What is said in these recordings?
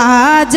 আজ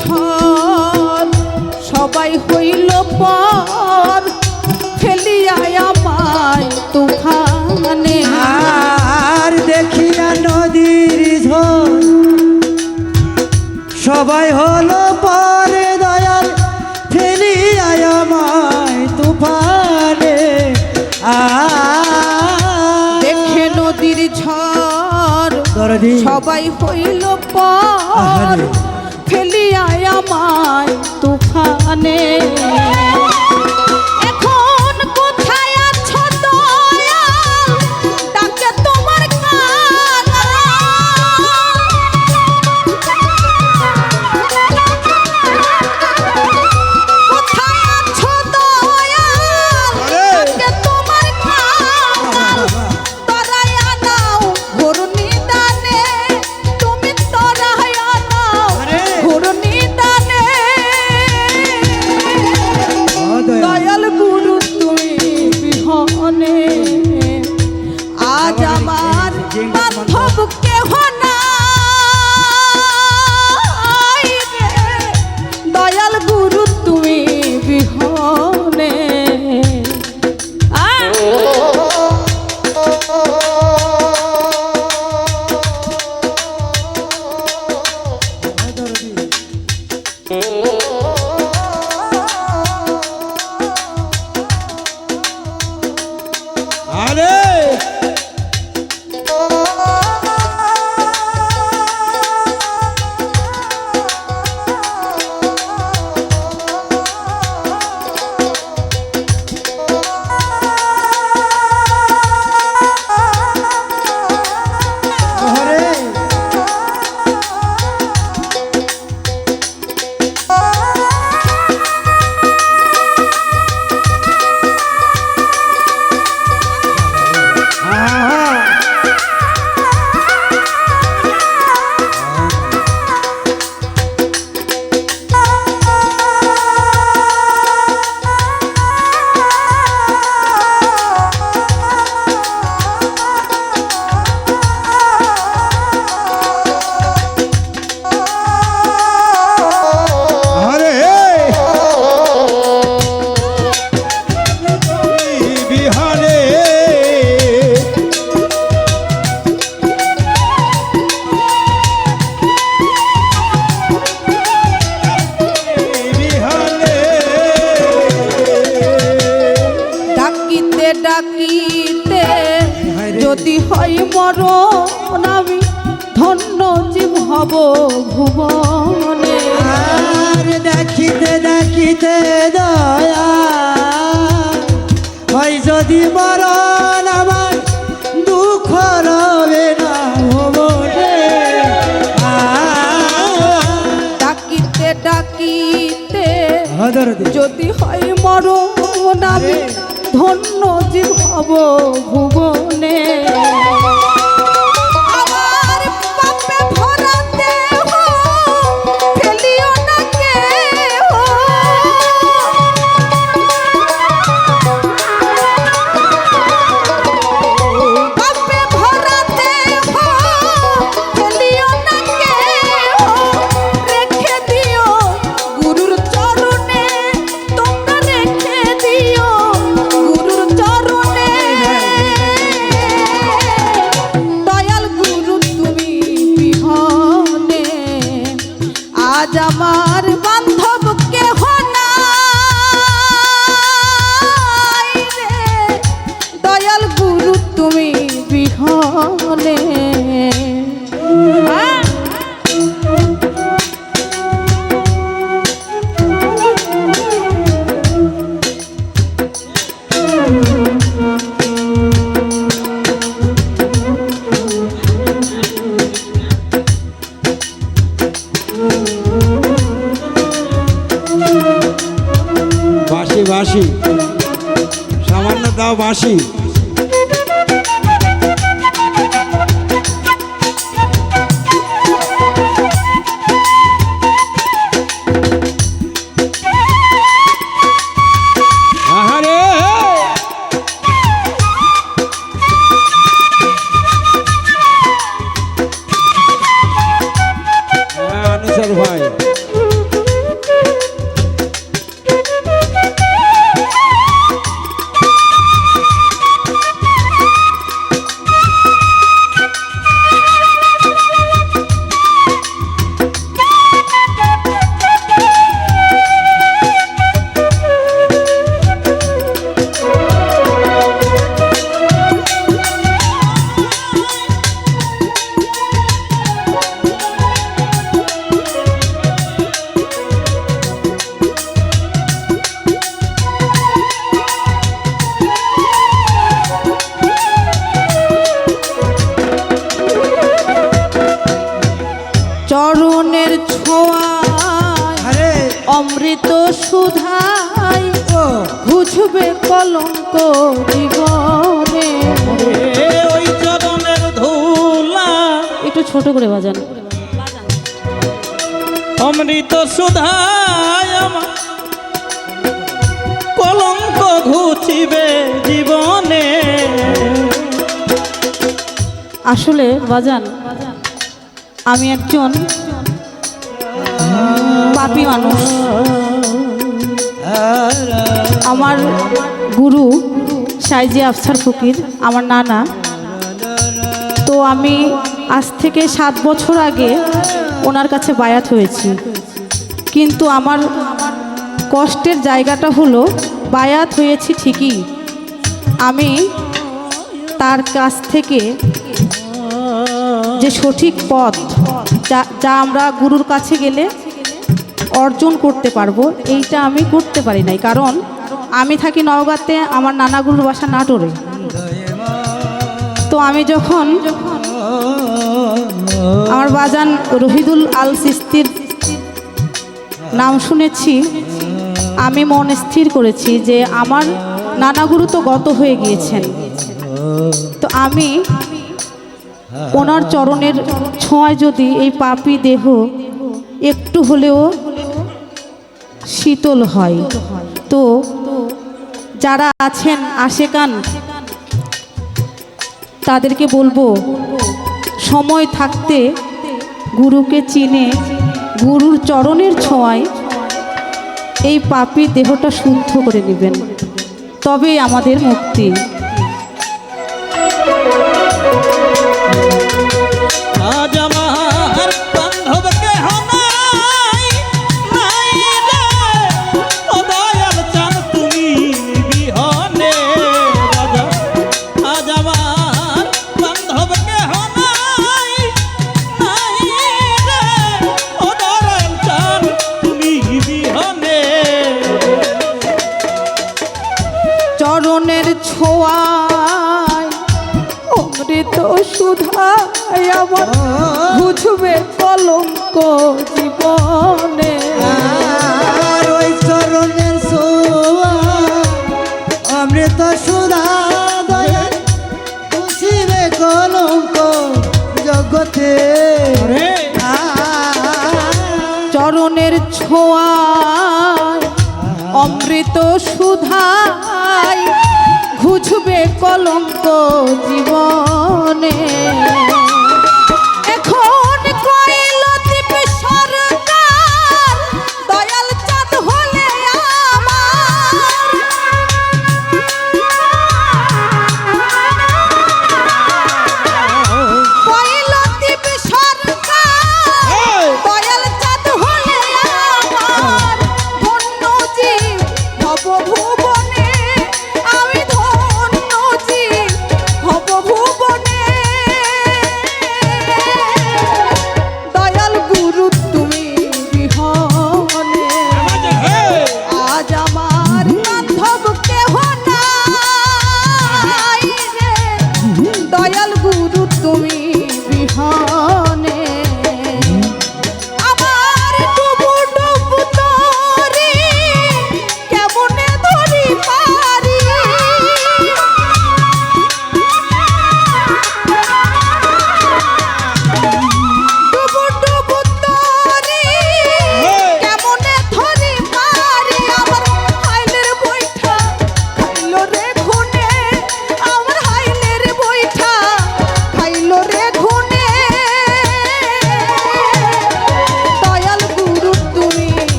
ছর সবাই হইল পর ফেলিয়া আমায় তুফানে। আর দেখিয়া নদীর ঝোল সবাই হলো পরে দয়াল ফেলিয়া আমায় তুফানে। দেখে নদীর ঝড় সবাই হইল পর ফেলিয়ায় আমায় তুফানে। আমি ধন্য জীব হব ভুবনে। আর দেখিতে দেখিতে দয়া হয় যদি মরণ আমার দুঃখ রবে না ভবনে। ডাকিতে ডাকিতে দে যদি হয় মরণ আমি ধন্য জীব হব ভুবনে। সামান্য কলঙ্ক জীবনে। ওই চরণের ধুলা। একটু ছোট করে বাজান। অমৃত সুধায় কলঙ্ক ঘুচিবে জীবনে। আসলে বাজান আমি একজন পাপী মানুষ। আমার গুরু সাইজি আফসার ফকির, আমার নানা। তো আমি আজ থেকে সাত বছর আগে ওনার কাছে বায়াত হয়েছি। কিন্তু আমার কষ্টের জায়গাটা হলো, বায়াত হয়েছি ঠিকই। আমি তার কাছ থেকে যে সঠিক পথ, যা যা আমরা গুরুর কাছে গেলে অর্জন করতে পারব, এইটা আমি করতে পারি নাই। কারণ আমি থাকি নওগাঁতে, আমার নানা গুরুর বাসা নাটোরে। তো আমি যখন আমার বাজান রহিদুল আল সিস্তির নাম শুনেছি, আমি মন স্থির করেছি যে আমার নানা গুরু তো গত হয়ে গিয়েছেন। তো আমি ওনার চরণের ছোঁয়ায় যদি এই পাপি দেহ একটু হলেও শীতল হয়, তো যারা আছেন আশেকান, তাদেরকে বলব, সময় থাকতে গুরুকে চিনে, গুরুর চরণের ছোঁয়ায় এই পাপি দেহটা শুদ্ধ করে নেবেন। তবেই আমাদের মুক্তি। জীবনে। আর ওই চরণের সোয়া অমৃত সুধা দয়া খুশিবে কলঙ্ক জগতে। চরণের ছোঁয়ায় অমৃত সুধায় ঘুঝবে কলঙ্ক জীবনে।